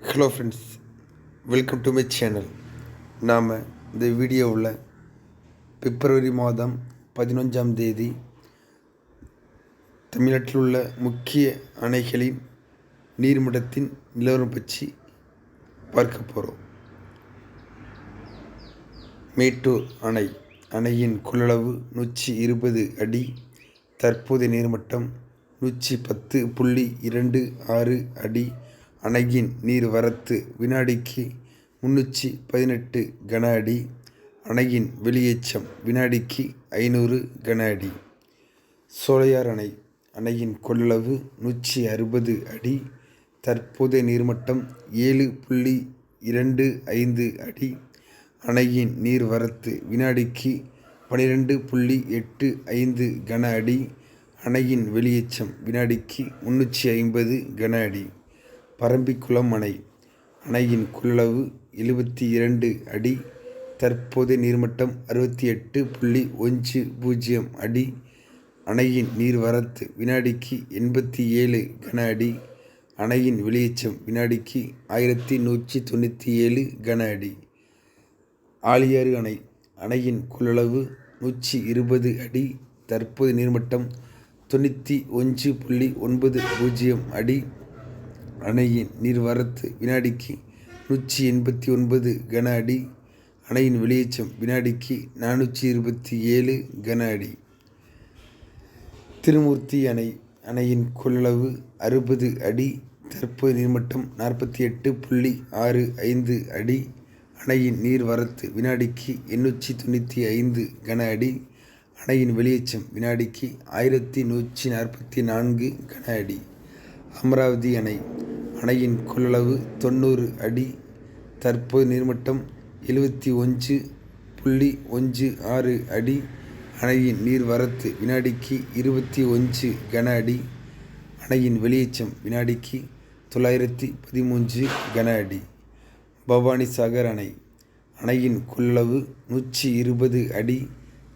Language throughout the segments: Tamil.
Hello friends welcome to my channel நாம் இந்த வீடியோவில் பிப்ரவரி மாதம் பதினஞ்சாம் தேதி தமிழ்நாட்டில் உள்ள முக்கிய அணைகளின் நீர்மட்டத்தின் நிலவரம் பற்றி பார்க்க போகிறோம் மேட்டூர் அணை அணையின் கொள்ளளவு நூற்றி இருபது அடி தற்போதைய நீர்மட்டம் நூற்றி பத்து புள்ளி இரண்டு ஆறு அடி அணையின் நீர்வரத்து வினாடிக்கு முன்னூற்றி பதினெட்டு கன அடி அணையின் வெளியேற்றம் வினாடிக்கு ஐநூறு கன அடி. சோலையார் அணை அணையின் கொள்ளளவு நூற்றி அறுபது அடி தற்போதைய நீர்மட்டம் ஏழு புள்ளி இரண்டு ஐந்து அடி அணையின் நீர்வரத்து வினாடிக்கு பனிரெண்டு புள்ளி எட்டு ஐந்து கன அடி அணையின் வெளியேற்றம் வினாடிக்கு முன்னூற்றி ஐம்பது கன அடி. பரம்பிக்குளம் அணை அணையின் கொள்ளளவு எழுபத்தி இரண்டு அடி தற்போதைய நீர்மட்டம் அறுபத்தி எட்டு புள்ளி ஒன்று பூஜ்ஜியம் அடி அணையின் நீர்வரத்து வினாடிக்கு எண்பத்தி ஏழு கன அடி அணையின் வெளியேற்றம் வினாடிக்கு ஆயிரத்தி நூற்றி தொண்ணூற்றி ஏழு கன அடி. ஆழியாறு அணை அணையின் கொள்ளளவு நூற்றி இருபது அடி தற்போது நீர்மட்டம் தொண்ணூற்றி ஒன்று புள்ளி ஒன்பது பூஜ்ஜியம் அடி அணையின் நீர்வரத்து வினாடிக்கு நூற்றி எண்பத்தி ஒன்பது கன அடி அணையின் வெளியேற்றம் வினாடிக்கு நானூற்றி இருபத்தி ஏழு கன அடி. திருமூர்த்தி அணை அணையின் கொள்ளளவு அறுபது அடி தற்போது நீர்மட்டம் நாற்பத்தி எட்டு புள்ளி ஆறு ஐந்து அடி அணையின் நீர்வரத்து வினாடிக்கு எண்ணூற்றி தொண்ணூற்றி ஐந்து கன அடி அணையின் வெளியேற்றம் வினாடிக்கு ஆயிரத்தி நூற்றி நாற்பத்தி நான்கு கன அடி. அமராவதி அணை அணையின் கொள்ளளவு தொண்ணூறு அடி தற்போது நீர்மட்டம் எழுபத்தி ஒன்று புள்ளி ஒன்று ஆறு அடி அணையின் நீர்வரத்து வினாடிக்கு இருபத்தி ஒன்று கன அடி அணையின் வெளியேற்றம் வினாடிக்கு தொள்ளாயிரத்தி பதிமூன்று கன அடி. பவானி சாகர் அணை அணையின் கொள்ளளவு நூற்றி இருபது அடி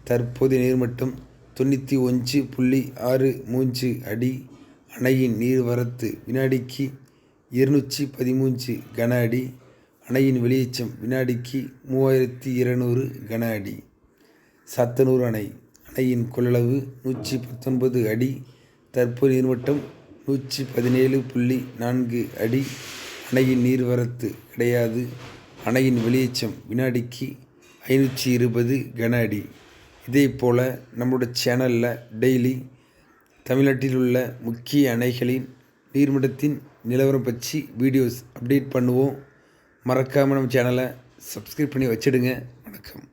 தற்போது நீர்மட்டம் தொண்ணூற்றி ஒன்று புள்ளி ஆறு மூன்று அடி அணையின் நீர்வரத்து வினாடிக்கு இருநூற்றி பதிமூன்று கன அடி அணையின் வெளியேச்சம் வினாடிக்கு மூவாயிரத்தி இருநூறு கன அடி சத்தனூர் அணை அணையின் கொள்ளளவு நூற்றி பத்தொன்பது அடி தற்போது நீர்மட்டம் நூற்றி பதினேழு புள்ளி நான்கு அடி. அணையின் நீர்வரத்து கிடையாது அணையின் வெளியேச்சம் வினாடிக்கு ஐநூற்றி இருபது கன அடி இதே போல் நம்மளோட சேனலில் டெய்லி தமிழ்நாட்டில் உள்ள முக்கிய அணைகளின் நீர்மட்டத்தின் நிலவரம் பற்றி வீடியோஸ் அப்டேட் பண்ணுவோம். மறக்காமல் நம்ம சேனலை சப்ஸ்கிரைப் பண்ணி வச்சுடுங்க. வணக்கம்.